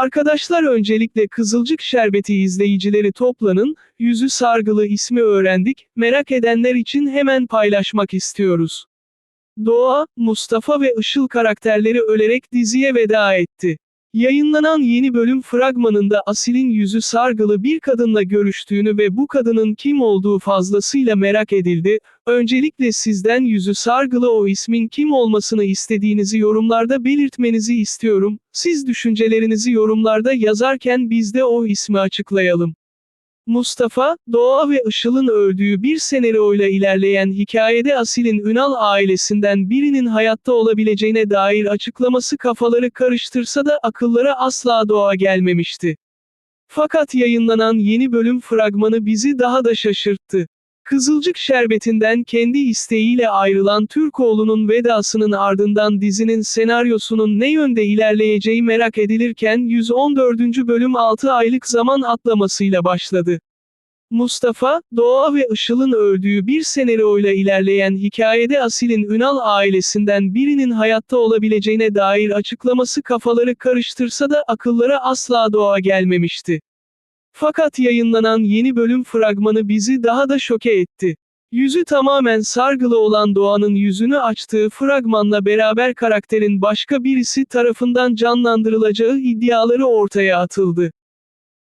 Arkadaşlar öncelikle Kızılcık Şerbeti izleyicileri toplanın, yüzü sargılı ismi öğrendik, merak edenler için hemen paylaşmak istiyoruz. Doğa, Mustafa ve Işıl karakterleri ölerek diziye veda etti. Yayınlanan yeni bölüm fragmanında Asil'in yüzü sargılı bir kadınla görüştüğünü ve bu kadının kim olduğu fazlasıyla merak edildi. Öncelikle sizden yüzü sargılı o ismin kim olmasını istediğinizi yorumlarda belirtmenizi istiyorum. Siz düşüncelerinizi yorumlarda yazarken biz de o ismi açıklayalım. Mustafa, Doğa ve Işıl'ın öldüğü bir senaryoyla ilerleyen hikayede Asil'in Ünal ailesinden birinin hayatta olabileceğine dair açıklaması kafaları karıştırsa da akıllara asla Doğa gelmemişti. Fakat yayınlanan yeni bölüm fragmanı bizi daha da şaşırttı. Kızılcık Şerbeti'nden kendi isteğiyle ayrılan Türkoğlu'nun vedasının ardından dizinin senaryosunun ne yönde ilerleyeceği merak edilirken 114. bölüm 6 aylık zaman atlamasıyla başladı. Mustafa, Doğa ve Işıl'ın öldüğü bir senaryoyla ilerleyen hikayede Asil'in Ünal ailesinden birinin hayatta olabileceğine dair açıklaması kafaları karıştırsa da akıllara asla Doğa gelmemişti. Fakat yayınlanan yeni bölüm fragmanı bizi daha da şoke etti. Yüzü tamamen sargılı olan Doğan'ın yüzünü açtığı fragmanla beraber karakterin başka birisi tarafından canlandırılacağı iddiaları ortaya atıldı.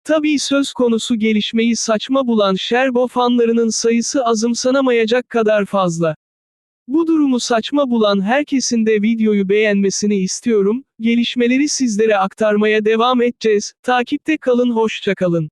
Tabii söz konusu gelişmeyi saçma bulan Sherbo fanlarının sayısı azımsanamayacak kadar fazla. Bu durumu saçma bulan herkesin de videoyu beğenmesini istiyorum, gelişmeleri sizlere aktarmaya devam edeceğiz, takipte kalın hoşçakalın.